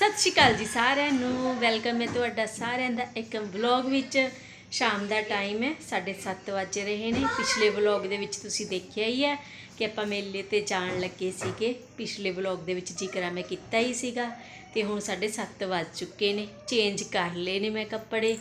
ਸਤਿ ਸ਼੍ਰੀ ਅਕਾਲ ਜੀ ਸਾਰਿਆਂ ਨੂੰ। ਵੈਲਕਮ ਹੈ ਤੁਹਾਡਾ ਸਾਰਿਆਂ ਦਾ ਇੱਕ ਵਲੌਗ ਵਿੱਚ। ਸ਼ਾਮ ਦਾ ਟਾਈਮ ਹੈ 7:30 ਵੱਜ ਰਹੇ ਨੇ। ਪਿਛਲੇ ਵਲੌਗ ਦੇ ਵਿੱਚ ਤੁਸੀਂ ਦੇਖਿਆ ਹੀ ਹੈ ਕਿ ਆਪਾਂ ਮੇਲੇ ਤੇ ਜਾਣ ਲੱਗੇ ਸੀਗੇ। ਪਿਛਲੇ ਵਲੌਗ ਦੇ ਵਿੱਚ ਜ਼ਿਕਰ ਮੈਂ ਕੀਤਾ ਹੀ ਸੀਗਾ ਤੇ ਹੁਣ 7:30 ਵੱਜ ਚੁੱਕੇ ਨੇ। ਚੇਂਜ ਕਰ ਲਏ ਨੇ ਮੈਂ ਕੱਪੜੇ,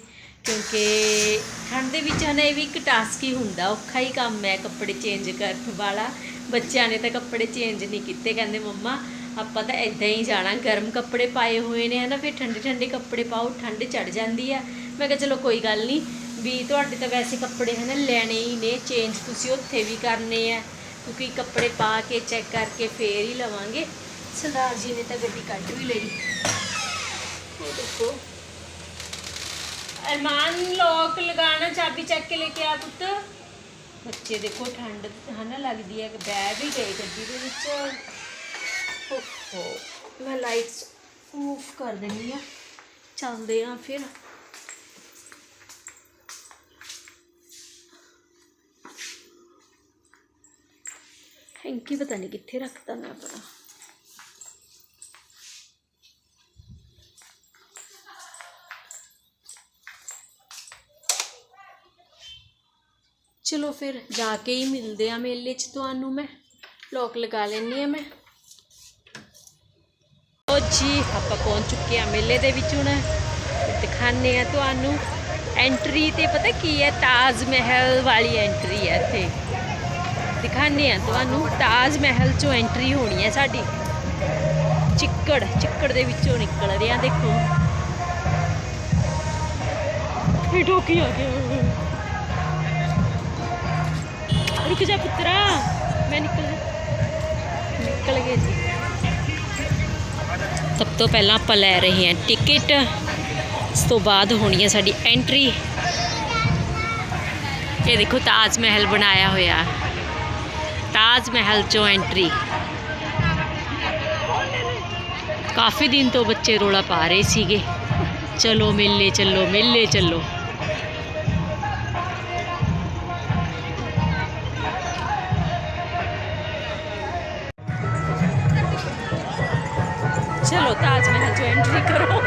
ਕਿਉਂਕਿ ਠੰਡ ਦੇ ਵਿੱਚ ਹਨਾ ਇਹ ਵੀ ਇੱਕ ਟਾਸਕ ਹੀ ਹੁੰਦਾ, ਔਖਾ ਹੀ ਕੰਮ ਹੈ ਕੱਪੜੇ ਚੇਂਜ ਕਰਨ ਵਾਲਾ। ਬੱਚਿਆਂ ਨੇ ਤਾਂ ਕੱਪੜੇ ਚੇਂਜ ਨਹੀਂ ਕੀਤੇ, ਕਹਿੰਦੇ ਮੰਮਾ ਆਪਾਂ ਤਾਂ ਇਦਾਂ ਹੀ ਜਾਣਾ, ਗਰਮ ਕੱਪੜੇ ਪਾਏ ਹੋਏ ਨੇ ਹਨਾ, ਫਿਰ ਠੰਡੇ ਠੰਡੇ ਕੱਪੜੇ ਪਾਓ, ਠੰਡ ਚੜ ਜਾਂਦੀ ਆ। ਮੈਂ ਕਿਹਾ ਚਲੋ ਕੋਈ ਗੱਲ ਨਹੀਂ, ਵੀ ਤੁਹਾਡੇ ਤਾਂ ਵੈਸੇ ਕੱਪੜੇ ਹਨਾ ਲੈਣੇ ਹੀ ਨੇ ਚੇਂਜ ਤੁਸੀਂ ਉੱਥੇ ਵੀ ਕਰਨੇ ਆ। ਕਿਉਂਕਿ ਕੱਪੜੇ ਪਾ ਕੇ ਚੈੱਕ ਕਰਕੇ ਫੇਰ ਹੀ ਲਵਾਂਗੇ। ਸਰਦਾਰ ਜੀ ਨੇ ਤਾਂ ਗੱਡੀ ਕੱਢ ਵੀ ਲਈ। ਉਹ ਦੇਖੋ। ਅਰਮਾਨ ਲੋਕ ਲਗਾਣਾ ਚਾਬੀ ਚੱਕ ਕੇ ਲੈ ਕੇ ਆ ਪੁੱਤ। ਬੱਚੇ ਦੇਖੋ, ਠੰਡ ਹਨਾ ਲੱਗਦੀ ਹੈ ਕਿ ਬਹਿ ਵੀ ਗਏ ਗੱਡੀ ਦੇ ਵਿੱਚ। ਓਹੋ, ਮੈਂ ਲਾਈਟਸ ਆਫ ਕਰ ਦਿੰਦੀ ਆ। ਚੱਲਦੇ ਆ ਫਿਰ। ਹੈਂਕੀ ਪਤਾ ਨਹੀਂ ਕਿੱਥੇ ਰੱਖਤਾ ਮੈਂ ਆਪਣਾ। ਚਲੋ ਫਿਰ ਜਾ ਕੇ ਹੀ ਮਿਲਦੇ ਆ ਮੇਲੇ 'ਚ ਤੁਹਾਨੂੰ ਮੈਂ। ਲੋਕ ਲਗਾ ਲੈਣੀ ਆ ਮੈਂ। ਜੀ, ਆਪਾਂ ਪਹੁੰਚ ਚੁੱਕੇ ਆ ਮੇਲੇ ਦੇ ਵਿੱਚ ਹੁਣ। ਦਿਖਾਣੇ ਆ ਤੁਹਾਨੂੰ ਐਂਟਰੀ ਤੇ, ਪਤਾ ਕੀ ਹੈ? ਤਾਜ ਮਹਿਲ ਵਾਲੀ ਐਂਟਰੀ ਹੈ ਇੱਥੇ। ਦਿਖਾਣੇ ਆ ਤੁਹਾਨੂੰ ਤਾਜ ਮਹਿਲ ਚੋਂ ਐਂਟਰੀ ਹੋਣੀ ਹੈ ਸਾਡੀ। ਚਿੱਕੜ ਚਿੱਕੜ ਦੇ ਵਿੱਚੋਂ ਨਿਕਲ ਰਿਹਾ ਦੇਖੋ। ਇਹ ਟੋਕੀ ਆ ਗਿਆ ਰੁਕ ਜਾ ਪੁੱਤਰਾ, ਮੈਂ ਨਿਕਲ ਨਿਕਲ ਗਏ ਜੀ। ਸਭ ਤੋਂ ਪਹਿਲਾਂ ਆਪਾਂ ਲੈ ਰਹੇ ਹਾਂ ਟਿਕਟ। ਇਸ ਤੋਂ ਬਾਅਦ ਹੋਣੀ ਹੈ ਸਾਡੀ ਐਂਟਰੀ ਇਹ ਦੇਖੋ ਤਾਜ ਮਹਿਲ ਬਣਾਇਆ ਹੋਇਆ। ਤਾਜ ਮਹਿਲ ਚੋਂ ਐਂਟਰੀ ਕਾਫੀ ਦਿਨ ਤੋਂ ਬੱਚੇ ਰੋਲਾ ਪਾ ਰਹੇ ਸੀਗੇ। ਚਲੋ ਮੇਲੇ ਚੱਲੋ ਮੇਲੇ ਚੱਲੋ। ਚਲੋ ਤਾਜ ਮਹਿਲ ਚ ਐਂਟਰੀ ਕਰੋ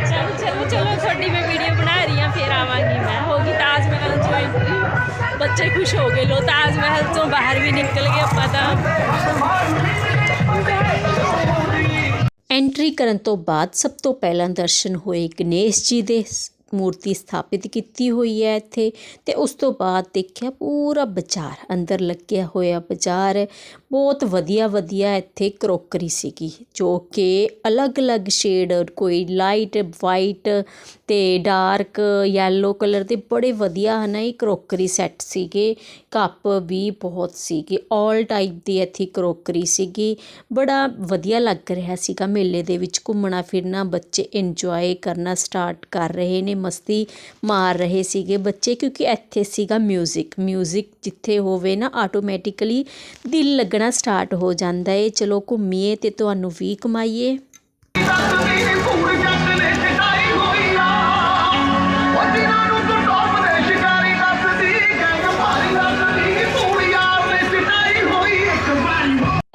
ਚਲੋ ਚਲੋ ਚਲੋ ਤੁਹਾਡੀ ਮੈਂ ਵੀਡੀਓ ਬਣਾ ਰਹੀ ਹਾਂ ਫਿਰ ਆਵਾਂਗੀ ਮੈਂ ਹੋਗੀ ਤਾਜ ਮਹਿਲ ਚ ਐਂਟਰੀ ਬੱਚੇ ਖੁਸ਼ ਹੋ ਗਏ ਲੋ ਤਾਜ ਮਹਿਲ ਤੋਂ ਬਾਹਰ ਵੀ ਨਿਕਲ ਗਏ ਆਪਾਂ ਤਾਂ ਐਂਟਰੀ ਕਰਨ ਤੋਂ ਬਾਅਦ ਸਭ ਤੋਂ ਪਹਿਲਾਂ ਦਰਸ਼ਨ ਹੋਏ ਗਣੇਸ਼ ਜੀ ਦੇ ਸ- ਮੂਰਤੀ ਸਥਾਪਿਤ ਕੀਤੀ ਹੋਈ ਹੈ ਇੱਥੇ ਤੇ ਉਸ ਤੋਂ ਬਾਅਦ ਦੇਖਿਆ ਪੂਰਾ ਬਾਜ਼ਾਰ, ਅੰਦਰ ਲੱਗਿਆ ਹੋਇਆ ਬਾਜ਼ਾਰ। ਬਹੁਤ ਵਧੀਆ ਵਧੀਆ ਇੱਥੇ ਕਰੋਕਰੀ ਸੀਗੀ, ਜੋ ਕਿ ਅਲੱਗ-ਅਲੱਗ ਸ਼ੇਡ ਕੋਈ ਲਾਈਟ ਵਾਈਟ ਤੇ ਡਾਰਕ ਯੈਲੋ ਕਲਰ ਦੇ ਬੜੇ ਵਧੀਆ ਹਨ ਇਹ ਕਰੋਕਰੀ ਸੈੱਟ ਸੀਗੇ। ਕੱਪ ਵੀ ਬਹੁਤ ਸੀਗੇ 올 ਟਾਈਪ ਦੀ ਇੱਥੇ ਕਰੋਕਰੀ ਸੀਗੀ। ਬੜਾ ਵਧੀਆ ਲੱਗ ਰਿਹਾ ਸੀਗਾ ਮੇਲੇ ਦੇ ਵਿੱਚ ਘੁੰਮਣਾ ਫਿਰਨਾ ਬੱਚੇ ਇੰਜੋਏ ਕਰਨਾ ਸਟਾਰਟ ਕਰ ਰਹੇ ਨੇ ਮਸਤੀ ਮਾਰ ਰਹੇ ਸੀਗੇ ਬੱਚੇ ਕਿਉਂਕਿ ਇੱਥੇ ਸੀਗਾ 뮤직 뮤직 ਜਿੱਥੇ ਹੋਵੇ ਨਾ ਆਟੋਮੈਟਿਕਲੀ ਦਿਲ ਲੱਗਣਾ ਸਟਾਰਟ ਹੋ ਜਾਂਦਾ ਏ ਚਲੋ ਘੁੰਮੀਏ ਤੇ ਤੁਹਾਨੂੰ ਵੀ ਕਮਾਈਏ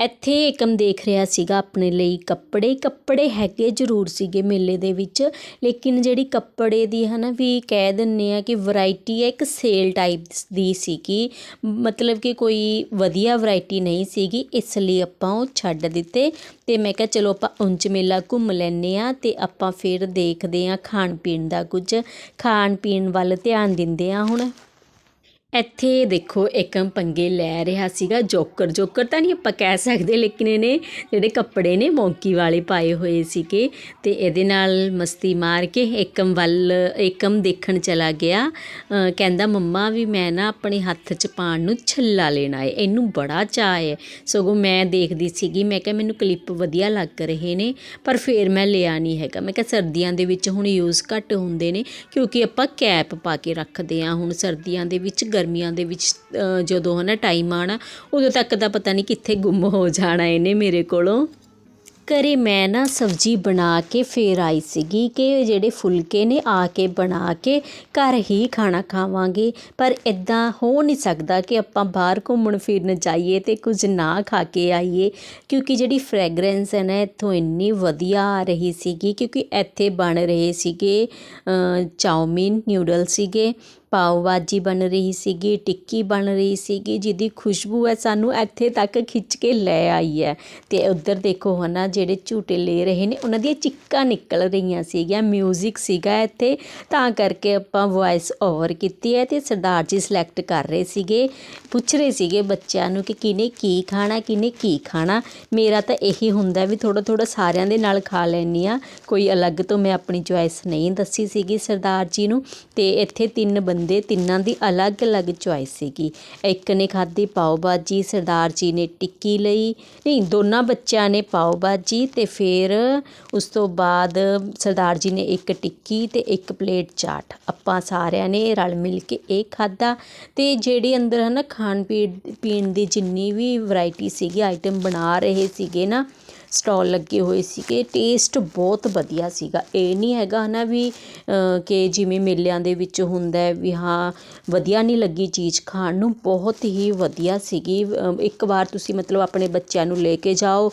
ਇੱਥੇ ਏਕਮ ਦੇਖ ਰਿਹਾ ਸੀਗਾ ਆਪਣੇ ਲਈ ਕੱਪੜੇ ਕੱਪੜੇ ਹੈਗੇ ਜ਼ਰੂਰ ਸੀਗੇ ਮੇਲੇ ਦੇ ਵਿੱਚ, ਲੇਕਿਨ ਜਿਹੜੀ ਕੱਪੜੇ ਦੀ ਹਨਾ ਵੀ ਕਹਿ ਦਿੰਨੇ ਆ ਕਿ ਵੈਰਾਈਟੀ ਹੈ, ਇੱਕ ਸੇਲ ਟਾਈਪ ਦੀ ਸੀਗੀ। ਮਤਲਬ ਕਿ ਕੋਈ ਵਧੀਆ ਵੈਰਾਈਟੀ ਨਹੀਂ ਸੀਗੀ, ਇਸ ਲਈ ਆਪਾਂ ਉਹ ਛੱਡ ਦਿੱਤੇ ਤੇ ਮੈਂ ਕਿਹਾ ਚਲੋ ਆਪਾਂ ਉਂਝ ਮੇਲਾ ਘੁੰਮ ਲੈਨੇ ਆ ਤੇ ਆਪਾਂ ਫਿਰ ਦੇਖਦੇ ਆ ਖਾਣ ਪੀਣ ਦਾ ਕੁਝ। ਖਾਣ ਪੀਣ ਵੱਲ ਧਿਆਨ ਦਿੰਦੇ ਆ ਹੁਣ। ਇੱਥੇ ਦੇਖੋ ਏਕਮ ਪੰਗੇ ਲੈ ਰਿਹਾ ਸੀਗਾ, ਜੋਕਰ ਜੋਕਰ ਤਾਂ ਨਹੀਂ ਆਪਾਂ ਕਹਿ ਸਕਦੇ, ਲੇਕਿਨ ਇਹਨੇ ਜਿਹੜੇ ਕੱਪੜੇ ਨੇ ਮੌਂਕੀ ਵਾਲੇ ਪਾਏ ਹੋਏ ਸੀਗੇ ਤੇ ਇਹਦੇ ਨਾਲ ਮਸਤੀ ਮਾਰ ਕੇ ਏਕਮ ਵੱਲ, ਏਕਮ ਦੇਖਣ ਚਲਾ ਗਿਆ। ਕਹਿੰਦਾ, ਮੰਮਾ ਵੀ ਮੈਂ ਨਾ ਆਪਣੇ ਹੱਥ 'ਚ ਪਾਣ ਨੂੰ ਛੱਲਾ ਲੈਣਾ ਹੈ ਇਹਨੂੰ ਬੜਾ ਚਾਅ ਹੈ ਸਗੋਂ ਮੈਂ ਦੇਖਦੀ ਸੀਗੀ, ਮੈਂ ਕਿਹਾ, ਮੈਨੂੰ ਕਲਿੱਪ ਵਧੀਆ ਲੱਗ ਰਹੇ ਨੇ, ਪਰ ਫੇਰ ਮੈਂ ਲਿਆ ਨਹੀਂ ਹੈਗਾ। ਮੈਂ ਕਿਹਾ, ਸਰਦੀਆਂ ਦੇ ਵਿੱਚ ਹੁਣ ਯੂਜ਼ ਘੱਟ ਹੁੰਦੇ ਨੇ, ਕਿਉਂਕਿ ਆਪਾਂ ਕੈਪ ਪਾ ਕੇ ਰੱਖਦੇ ਆ ਹੁਣ ਸਰਦੀਆਂ ਦੇ ਵਿੱਚ ਗਰਮੀਆਂ ਦੇ ਵਿੱਚ ਅ, ਜਦੋਂ ਹਨਾ ਟਾਈਮ ਆਣਾ ਉਦੋਂ ਤੱਕ ਦਾ ਪਤਾ ਨਹੀਂ ਕਿੱਥੇ ਗੁੰਮ ਹੋ ਜਾਣਾ ਇਹਨੇ ਮੇਰੇ ਕੋਲੋਂ। ਘਰੇ ਮੈਂ ਨਾ ਸਬਜ਼ੀ ਬਣਾ ਕੇ ਫੇਰ ਆਈ ਸੀਗੀ ਕਿ ਜਿਹੜੇ ਫੁਲਕੇ ਨੇ ਆ ਕੇ ਬਣਾ ਕੇ ਘਰ ਹੀ ਖਾਣਾ ਖਾਵਾਂਗੇ। ਪਰ ਇਦਾਂ ਹੋ ਨਹੀਂ ਸਕਦਾ ਕਿ ਆਪਾਂ ਬਾਹਰ ਘੁੰਮਣ ਫਿਰਨ ਜਾਈਏ ਤੇ ਕੁਝ ਨਾ ਖਾ ਕੇ ਆਈਏ। ਕਿਉਂਕਿ ਜਿਹੜੀ ਫ੍ਰੈਗਰੈਂਸ ਹੈ ਨਾ ਇੱਥੋਂ ਇੰਨੀ ਵਧੀਆ ਆ ਰਹੀ ਸੀਗੀ ਕਿਉਂਕਿ ਇੱਥੇ ਬਣ ਰਹੇ ਸੀਗੇ ਅ, ਚਾਉਮੀਨ ਨਿਊਡਲ ਸੀਗੇ। ਪਾਓ ਭਾਜੀ ਬਣ ਰਹੀ ਸੀਗੀ, ਟਿੱਕੀ ਬਣ ਰਹੀ ਸੀਗੀ, ਜਿਹਦੀ ਖੁਸ਼ਬੂ ਹੈ ਸਾਨੂੰ ਇੱਥੇ ਤੱਕ ਖਿੱਚ ਕੇ ਲੈ ਆਈ ਹੈ। ਅਤੇ ਉੱਧਰ ਦੇਖੋ ਹੈ ਨਾ ਜਿਹੜੇ ਝੂਟੇ ਲੈ ਰਹੇ ਨੇ, ਉਹਨਾਂ ਦੀਆਂ ਚਿੱਕਾਂ ਨਿਕਲ ਰਹੀਆਂ ਸੀਗੀਆਂ ਮਿਊਜ਼ਿਕ ਸੀਗਾ ਇੱਥੇ। ਤਾਂ ਕਰਕੇ ਆਪਾਂ ਵੌਇਸ ਓਵਰ ਕੀਤੀ ਹੈ ਅਤੇ ਸਰਦਾਰ ਜੀ ਸਿਲੈਕਟ ਕਰ ਰਹੇ ਸੀਗੇ, ਪੁੱਛ ਰਹੇ ਸੀਗੇ ਬੱਚਿਆਂ ਨੂੰ ਕਿ ਕਿਨੇ ਕੀ ਖਾਣਾ ਕਿਨੇ ਕੀ ਖਾਣਾ। ਮੇਰਾ ਤਾਂ ਇਹੀ ਹੁੰਦਾ ਵੀ ਥੋੜਾ ਥੋੜਾ ਸਾਰਿਆਂ ਦੇ ਨਾਲ ਖਾ ਲੈਂਦੀ ਆ ਕੋਈ ਅਲੱਗ ਤੋਂ ਮੈਂ ਆਪਣੀ ਚੁਆਇਸ ਨਹੀਂ ਦੱਸੀ ਸੀਗੀ ਸਰਦਾਰ ਜੀ ਨੂੰ। ਤੇ ਇੱਥੇ ਤਿੰਨ ਬੰਦੇ ਤਿੰਨਾਂ ਦੀ ਅਲੱਗ-ਅਲੱਗ ਚੁਆਇਸ ਸੀਗੀ। ਇੱਕ ਨੇ ਖਾਧੀ ਪਾਓ ਭਾਜੀ, ਸਰਦਾਰ ਜੀ ਨੇ ਟਿੱਕੀ ਲਈ। ਨਹੀਂ, ਦੋਨਾਂ ਬੱਚਿਆਂ ਨੇ ਪਾਓ ਭਾਜੀ ਤੇ ਫਿਰ ਉਸ ਤੋਂ ਬਾਅਦ ਸਰਦਾਰ ਜੀ ਨੇ ਇੱਕ ਟਿੱਕੀ ਅਤੇ ਇੱਕ ਪਲੇਟ ਚਾਟ। ਆਪਾਂ ਸਾਰਿਆਂ ਨੇ ਰਲ ਮਿਲ ਕੇ ਇਹ ਖਾਧਾ ਅਤੇ ਜਿਹੜੇ ਅੰਦਰ ਹੈ ਨਾ ਖਾਣ ਪੀਣ ਪੀਣ ਦੀ ਜਿੰਨੀ ਵੀ ਵਰਾਇਟੀ ਸੀਗੀ ਆਈਟਮ ਬਣਾ ਰਹੇ ਸੀਗੇ ਨਾ ਸਟਾਲ ਲੱਗੇ ਹੋਏ ਸੀਗੇ। ਟੇਸਟ ਬਹੁਤ ਵਧੀਆ ਸੀਗਾ। ਇਹ ਨਹੀਂ ਹੈਗਾ ਨਾ ਵੀ ਕਿ ਜਿਵੇਂ ਮੇਲਿਆਂ ਦੇ ਵਿੱਚ ਹੁੰਦਾ ਵੀ ਹਾਂ, ਵਧੀਆ ਨਹੀਂ ਲੱਗੀ ਚੀਜ਼ ਖਾਣ ਨੂੰ। ਬਹੁਤ ਹੀ ਵਧੀਆ ਸੀਗੀ। ਇੱਕ ਵਾਰ ਤੁਸੀਂ ਮਤਲਬ ਆਪਣੇ ਬੱਚਿਆਂ ਨੂੰ ਲੈ ਕੇ ਜਾਓ,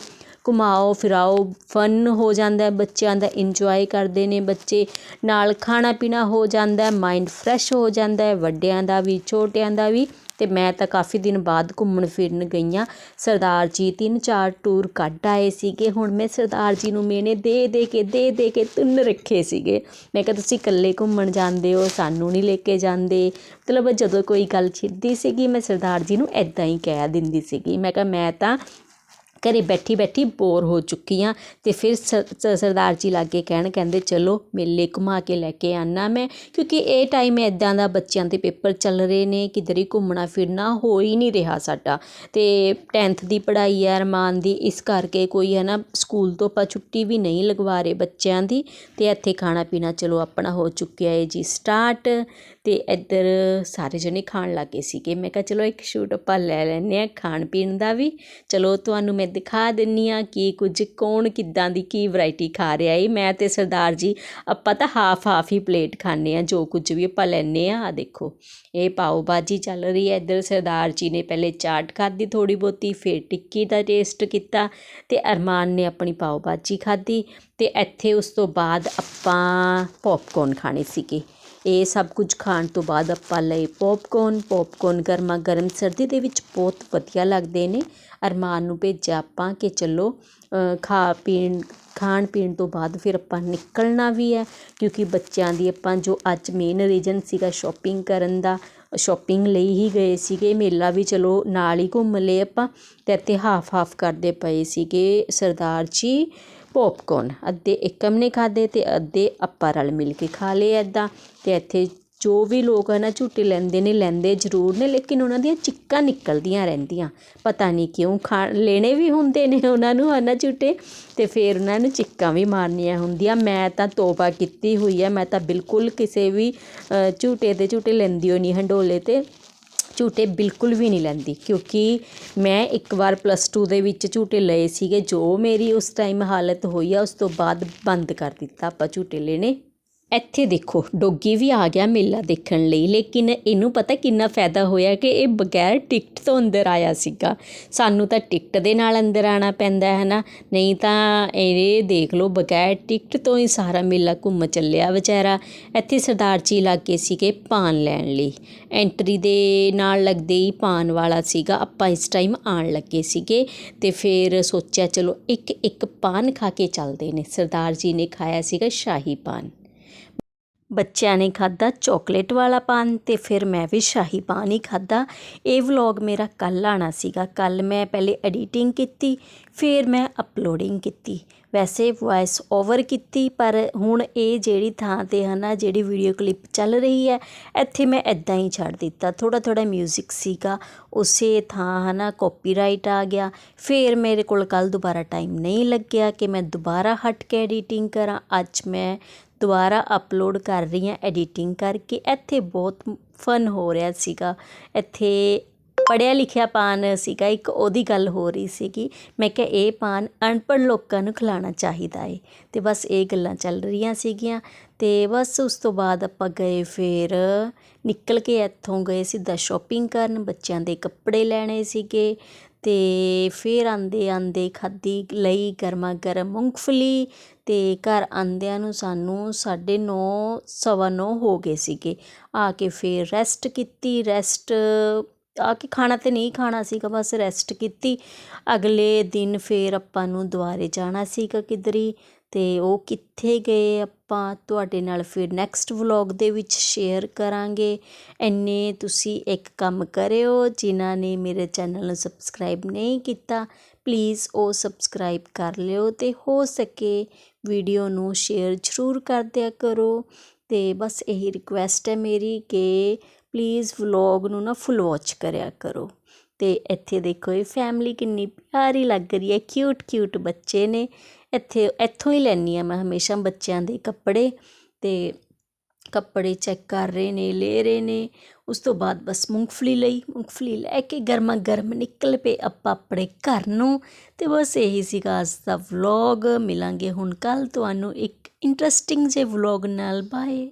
ਘੁਮਾਓ, ਫਿਰਾਓ ਫਨ ਹੋ ਜਾਂਦਾ ਬੱਚਿਆਂ ਦਾ ਇੰਜੋਏ ਕਰਦੇ ਨੇ ਬੱਚੇ। ਨਾਲ ਖਾਣਾ ਪੀਣਾ ਹੋ ਜਾਂਦਾ ਮਾਇੰਡ ਫਰੈਸ਼ ਹੋ ਜਾਂਦਾ ਵੱਡਿਆਂ ਦਾ ਵੀ, ਛੋਟਿਆਂ ਦਾ ਵੀ। ਅਤੇ ਮੈਂ ਤਾਂ ਕਾਫੀ ਦਿਨ ਬਾਅਦ ਘੁੰਮਣ ਫਿਰਨ ਗਈ ਹਾਂ। ਸਰਦਾਰ ਜੀ ਤਿੰਨ ਚਾਰ ਟੂਰ ਕੱਢ ਆਏ ਸੀਗੇ। ਹੁਣ ਮੈਂ ਸਰਦਾਰ ਜੀ ਨੂੰ ਮੇਨੇ ਦੇ ਦੇ ਕੇ, ਦੇ ਦੇ ਕੇ ਤੁੰਨ ਰੱਖੇ ਸੀਗੇ। ਮੈਂ ਕਿਹਾ, ਤੁਸੀਂ ਇਕੱਲੇ ਘੁੰਮਣ ਜਾਂਦੇ ਹੋ, ਸਾਨੂੰ ਨਹੀਂ ਲੈ ਕੇ ਜਾਂਦੇ। ਮਤਲਬ ਜਦੋਂ ਕੋਈ ਗੱਲ ਛਿੜਦੀ ਸੀਗੀ, ਮੈਂ ਸਰਦਾਰ ਜੀ ਨੂੰ ਇੱਦਾਂ ਹੀ ਕਹਿ ਦਿੰਦੀ ਸੀਗੀ। ਮੈਂ ਕਿਹਾ, ਮੈਂ ਤਾਂ ਘਰ ਬੈਠੀ ਬੈਠੀ ਬੋਰ ਹੋ ਚੁੱਕੀ ਹਾਂ ਅਤੇ ਫਿਰ ਸ- ਸ- ਸਰਦਾਰ ਜੀ ਲਾਗੇ ਕਹਿਣ, ਕਹਿੰਦੇ, ਚਲੋ, ਮੇਲੇ ਘੁੰਮਾ ਕੇ ਲੈ ਕੇ ਆਉਂਦਾ ਮੈਂ। ਕਿਉਂਕਿ ਇਹ ਟਾਈਮ ਇੱਦਾਂ ਦਾ ਬੱਚਿਆਂ ਦੇ ਪੇਪਰ ਚੱਲ ਰਹੇ ਨੇ, ਕਿਧਰ ਹੀ ਘੁੰਮਣਾ ਫਿਰਨਾ ਹੋ ਹੀ ਨਹੀਂ ਰਿਹਾ ਸਾਡਾ। ਅਤੇ 10th ਦੀ ਪੜ੍ਹਾਈ ਹੈ ਅਰਮਾਨ ਦੀ, ਇਸ ਕਰਕੇ ਕੋਈ ਹੈ ਨਾ ਸਕੂਲ ਤੋਂ ਆਪਾਂ ਛੁੱਟੀ ਵੀ ਨਹੀਂ ਲਗਵਾ ਰਹੇ ਬੱਚਿਆਂ ਦੀ। ਅਤੇ ਇੱਥੇ ਖਾਣਾ ਪੀਣਾ ਚਲੋ, ਆਪਣਾ ਹੋ ਚੁੱਕਿਆ ਹੈ ਜੀ ਸਟਾਰਟ ਅਤੇ ਇੱਧਰ ਸਾਰੇ ਜਣੇ ਖਾਣ ਲੱਗੇ ਸੀਗੇ। ਮੈਂ ਕਿਹਾ, ਚਲੋ, ਇੱਕ ਸ਼ੂਟ ਆਪਾਂ ਲੈ ਲੈਂਦੇ ਹਾਂ ਖਾਣ ਪੀਣ ਦਾ ਵੀ। ਚਲੋ, ਤੁਹਾਨੂੰ ਮੈਂ ਦਿਖਾ ਦਿੰਦੀ ਹਾਂ ਕਿ ਕੁਝ ਕੌਣ ਕਿੱਦਾਂ ਦੀ ਕੀ ਵਰਾਇਟੀ ਖਾ ਰਿਹਾ ਏ। ਮੈਂ ਤੇ ਸਰਦਾਰ ਜੀ, ਆਪਾਂ ਤਾਂ ਹਾਫ ਹਾਫ ਹੀ ਪਲੇਟ ਖਾਂਦੇ ਹਾਂ ਜੋ ਕੁਝ ਵੀ ਆਪਾਂ ਲੈਂਦੇ ਹਾਂ ਆ ਦੇਖੋ, ਇਹ ਪਾਓ ਭਾਜੀ ਚੱਲ ਰਹੀ ਹੈ ਇੱਧਰ ਸਰਦਾਰ ਜੀ ਨੇ ਪਹਿਲੇ ਚਾਟ ਖਾਧੀ ਥੋੜ੍ਹੀ ਬਹੁਤੀ, ਫਿਰ ਟਿੱਕੀ ਦਾ ਟੇਸਟ ਕੀਤਾ ਅਤੇ ਅਰਮਾਨ ਨੇ ਆਪਣੀ ਪਾਓ ਭਾਜੀ ਖਾਧੀ ਅਤੇ ਇੱਥੇ ਉਸ ਤੋਂ ਬਾਅਦ ਆਪਾਂ ਪੌਪਕੌਰਨ ਖਾਣੇ ਸੀਗੇ। ਇਹ ਸਭ ਕੁਝ ਖਾਣ ਤੋਂ ਬਾਅਦ ਆਪਾਂ ਲਏ ਪੋਪਕੋਨ ਪੋਪਕੋਨ ਗਰਮਾ ਗਰਮ ਸਰਦੀ ਦੇ ਵਿੱਚ ਬਹੁਤ ਵਧੀਆ ਲੱਗਦੇ ਨੇ। ਅਰਮਾਨ ਨੂੰ ਭੇਜਿਆ ਆਪਾਂ ਕਿ ਚਲੋ ਖਾ ਪੀਣ, ਖਾਣ ਪੀਣ ਤੋਂ ਬਾਅਦ ਫਿਰ ਆਪਾਂ ਨਿਕਲਣਾ ਵੀ ਹੈ, ਕਿਉਂਕਿ ਬੱਚਿਆਂ ਦੀ ਆਪਾਂ ਜੋ ਅੱਜ ਮੇਨ ਰੀਜਨ ਸੀਗਾ ਸ਼ੋਪਿੰਗ ਕਰਨ ਦਾ ਸ਼ੋਪਿੰਗ ਲਈ ਹੀ ਗਏ ਸੀਗੇ। ਮੇਲਾ ਵੀ ਚਲੋ ਨਾਲ ਹੀ ਘੁੰਮ ਲਏ ਆਪਾਂ ਅਤੇ ਇੱਥੇ ਹਾਫ ਹਾਫ ਕਰਦੇ ਪਏ ਸੀਗੇ ਸਰਦਾਰ ਜੀ। ਪੌਪਕੌਰਨ। ਅੱਧੇ ਇੱਕਮ ਨੇ ਖਾਧੇ ਅਤੇ ਅੱਧੇ ਆਪਾਂ ਰਲ ਮਿਲ ਕੇ ਖਾ ਲਏ ਇੱਦਾਂ ਅਤੇ ਇੱਥੇ ਜੋ ਵੀ ਲੋਕ ਹੈ ਨਾ ਝੂਟੇ ਲੈਂਦੇ ਨੇ, ਲੈਂਦੇ ਜ਼ਰੂਰ ਨੇ, ਲੇਕਿਨ ਉਹਨਾਂ ਦੀਆਂ ਚਿੱਕਾਂ ਨਿਕਲਦੀਆਂ ਰਹਿੰਦੀਆਂ। ਪਤਾ ਨਹੀਂ ਕਿਉਂ ਖਾ ਲੈਣੇ ਵੀ ਹੁੰਦੇ ਨੇ ਉਹਨਾਂ ਨੂੰ ਹੈ ਨਾ ਝੂਟੇ ਅਤੇ ਫਿਰ ਉਹਨਾਂ ਨੂੰ ਚਿੱਕਾਂ ਵੀ ਮਾਰਨੀਆਂ ਹੁੰਦੀਆਂ। ਮੈਂ ਤਾਂ ਤੋਬਾ ਕੀਤੀ ਹੋਈ ਹੈ ਮੈਂ ਤਾਂ ਬਿਲਕੁਲ ਕਿਸੇ ਵੀ ਝੂਟੇ ਦੇ ਝੂਟੇ ਲੈਂਦੀ ਹੋ ਨਹੀਂ, ਹੰਡੋਲੇ ਤੇ। ਝੂਟੇ ਬਿਲਕੁਲ ਵੀ ਨਹੀਂ ਲੈਂਦੀ, ਕਿਉਂਕਿ ਮੈਂ ਇੱਕ ਵਾਰ ਪਲੱਸ ਟੂ ਦੇ ਵਿੱਚ ਝੂਟੇ ਲਏ ਸੀਗੇ, ਜੋ ਮੇਰੀ ਉਸ ਟਾਈਮ ਹਾਲਤ ਹੋਈ ਆ, ਉਸ ਤੋਂ ਬਾਅਦ ਬੰਦ ਕਰ ਦਿੱਤਾ ਆਪਾਂ ਝੂਟੇ ਲੈਣੇ। ਇੱਥੇ ਦੇਖੋ, ਡੋਗੀ ਵੀ ਆ ਗਿਆ ਮੇਲਾ ਦੇਖਣ ਲਈ, ਲੇਕਿਨ ਇਹਨੂੰ ਪਤਾ ਕਿੰਨਾ ਫਾਇਦਾ ਹੋਇਆ ਕਿ ਇਹ ਬਗੈਰ ਟਿਕਟ ਤੋਂ ਅੰਦਰ ਆਇਆ ਸੀਗਾ। ਸਾਨੂੰ ਤਾਂ ਟਿਕਟ ਦੇ ਨਾਲ ਅੰਦਰ ਆਣਾ ਪੈਂਦਾ ਹੈ ਨਾ ਨਹੀਂ ਤਾਂ ਇਹ ਦੇਖ ਲਓ, ਬਗੈਰ ਟਿਕਟ ਤੋਂ ਹੀ ਸਾਰਾ ਮੇਲਾ ਘੁੰਮ ਚੱਲਿਆ ਵਿਚਾਰਾ। ਇੱਥੇ ਸਰਦਾਰ ਜੀ ਲੱਗੇ ਸੀਗੇ ਪਾਨ ਲੈਣ ਲਈ। ਐਂਟਰੀ ਦੇ ਨਾਲ ਲੱਗਦੇ ਹੀ ਪਾਨ ਵਾਲਾ ਸੀਗਾ। ਆਪਾਂ ਇਸ ਟਾਈਮ ਆਣ ਲੱਗੇ ਸੀਗੇ ਤੇ ਫਿਰ ਸੋਚਿਆ, ਚਲੋ ਇੱਕ ਇੱਕ ਪਾਨ ਖਾ ਕੇ ਚੱਲਦੇ ਨੇ। ਸਰਦਾਰ ਜੀ ਨੇ ਖਾਇਆ ਸੀਗਾ ਸ਼ਾਹੀ ਪਾਨ। ਬੱਚਿਆਂ ਨੇ ਖਾਦਾ ਚਾਕਲੇਟ ਵਾਲਾ ਪਾਨ ਤੇ ਫਿਰ ਮੈਂ ਵੀ ਸ਼ਾਹੀ ਪਾਨ ਹੀ ਖਾਦਾ ਇਹ ਵਲੌਗ ਮੇਰਾ ਕੱਲ ਆਣਾ ਸੀਗਾ। ਕੱਲ ਮੈਂ ਪਹਿਲੇ ਐਡੀਟਿੰਗ ਕੀਤੀ, ਫਿਰ ਮੈਂ ਅਪਲੋਡਿੰਗ ਕੀਤੀ। ਵੈਸੇ ਵੌਇਸ ਓਵਰ ਕੀਤੀ, ਪਰ ਹੁਣ ਇਹ ਜਿਹੜੀ ਥਾਂ ਤੇ ਹਨਾ ਜਿਹੜੀ ਵੀਡੀਓ ਕਲਿੱਪ ਚੱਲ ਰਹੀ ਹੈ, ਇੱਥੇ ਮੈਂ ਇਦਾਂ ਹੀ ਛੱਡ ਦਿੱਤਾ। ਥੋੜਾ ਥੋੜਾ 뮤직 ਸੀਗਾ, ਉਸੇ ਥਾਂ ਹਨਾ ਕਾਪੀਰਾਈਟ ਆ ਗਿਆ। ਫਿਰ ਮੇਰੇ ਕੋਲ ਕੱਲ ਦੁਬਾਰਾ ਟਾਈਮ ਨਹੀਂ ਲੱਗਿਆ ਕਿ ਮੈਂ ਦੁਬਾਰਾ ਹਟ ਕੇ ਐਡੀਟਿੰਗ ਕਰਾਂ। ਅੱਜ ਮੈਂ ਦੁਬਾਰਾ ਅਪਲੋਡ ਕਰ ਰਹੀ ਹਾਂ ਐਡੀਟਿੰਗ ਕਰਕੇ। ਇੱਥੇ ਬਹੁਤ ਫਨ ਹੋ ਰਿਹਾ ਸੀਗਾ। ਇੱਥੇ ਪੜ੍ਹਿਆ ਲਿਖਿਆ ਪਾਨ ਸੀਗਾ। ਇੱਕ ਉਹਦੀ ਗੱਲ ਹੋ ਰਹੀ ਸੀਗੀ। ਮੈਂ ਕਿਹਾ, ਇਹ ਪਾਨ ਅਨਪੜ੍ਹ ਲੋਕਾਂ ਨੂੰ ਖਿਲਾਉਣਾ ਚਾਹੀਦਾ ਏ। ਅਤੇ ਬਸ ਇਹ ਗੱਲਾਂ ਚੱਲ ਰਹੀਆਂ ਸੀਗੀਆਂ। ਅਤੇ ਬਸ ਉਸ ਤੋਂ ਬਾਅਦ ਆਪਾਂ ਗਏ ਫਿਰ, ਨਿਕਲ ਕੇ ਇੱਥੋਂ ਗਏ ਸਿੱਧਾ ਸ਼ੋਪਿੰਗ ਕਰਨ। ਬੱਚਿਆਂ ਦੇ ਕੱਪੜੇ ਲੈਣੇ ਸੀਗੇ। ਅਤੇ ਫਿਰ ਆਉਂਦੇ ਆਉਂਦੇ ਖਾਧੀ ਲਈ ਗਰਮਾ ਗਰਮ ਮੂੰਗਫਲੀ ਅਤੇ ਘਰ ਆਉਂਦਿਆਂ ਨੂੰ ਸਾਨੂੰ ਸਾਢੇ ਨੌ, ਸਵਾ ਨੌ ਹੋ ਗਏ ਸੀਗੇ। ਆ ਕੇ ਫਿਰ ਰੈਸਟ ਕੀਤੀ ਰੈਸਟ ਆ ਕੇ ਖਾਣਾ ਤਾਂ ਨਹੀਂ ਖਾਣਾ ਸੀਗਾ, ਬਸ ਰੈਸਟ ਕੀਤੀ। ਅਗਲੇ ਦਿਨ ਫਿਰ ਆਪਾਂ ਨੂੰ ਦੁਬਾਰੇ ਜਾਣਾ ਸੀਗਾ ਕਿਧਰੀ। ਅਤੇ ਉਹ ਕਿੱਥੇ ਗਏ ਆਪਾਂ? ਤੁਹਾਡੇ ਨਾਲ ਫਿਰ ਨੈਕਸਟ ਵਲੋਗ ਦੇ ਵਿੱਚ ਸ਼ੇਅਰ ਕਰਾਂਗੇ। ਇੰਨੇ ਤੁਸੀਂ ਇੱਕ ਕੰਮ ਕਰਿਓ, ਜਿਨ੍ਹਾਂ ਨੇ ਮੇਰੇ ਚੈਨਲ ਨੂੰ ਸਬਸਕ੍ਰਾਈਬ ਨਹੀਂ ਕੀਤਾ ਪਲੀਜ਼ ਉਹ ਸਬਸਕ੍ਰਾਈਬ ਕਰ ਲਿਓ ਅਤੇ ਹੋ ਸਕੇ ਵੀਡੀਓ ਨੂੰ ਸ਼ੇਅਰ ਜ਼ਰੂਰ ਕਰ ਦਿਆ ਕਰੋ। ਅਤੇ ਬਸ ਇਹੀ ਰਿਕੁਐਸਟ ਹੈ ਮੇਰੀ ਕਿ ਪਲੀਜ਼ ਵਲੋਗ ਨੂੰ ਨਾ ਫੁੱਲ ਵਾਚ ਕਰਿਆ ਕਰੋ। ਤੇ ਇੱਥੇ ਦੇਖੋ ਇਹ ਫੈਮਿਲੀ ਕਿੰਨੀ ਪਿਆਰੀ ਲੱਗ ਰਹੀ ਹੈ ਕਿਊਟ ਕਿਊਟ ਬੱਚੇ ਨੇ। ਇੱਥੇ, ਇੱਥੋਂ ਹੀ ਲੈਂਦੀ ਆ ਮੈਂ ਹਮੇਸ਼ਾ ਬੱਚਿਆਂ ਦੇ ਕੱਪੜੇ ਤੇ ਕੱਪੜੇ ਚੈੱਕ ਕਰ ਰਹੇ ਨੇ, ਲੈ ਰਹੇ ਨੇ। ਉਸ ਤੋਂ ਬਾਅਦ ਬਸ ਮੂੰਗਫਲੀ ਲਈ, ਮੂੰਗਫਲੀ ਲੈ ਕੇ ਗਰਮਾ ਗਰਮ ਨਿਕਲ ਪਏ ਆਪਾਂ ਆਪਣੇ ਘਰ ਨੂੰ। ਤੇ ਬਸ ਇਹੀ ਸੀਗਾ ਅੱਜ ਦਾ ਵਲੌਗ ਮਿਲਾਂਗੇ ਹੁਣ ਕੱਲ ਤੁਹਾਨੂੰ ਇੱਕ ਇੰਟਰਸਟਿੰਗ ਜੇ ਵਲੌਗ ਨਾਲ ਬਾਏ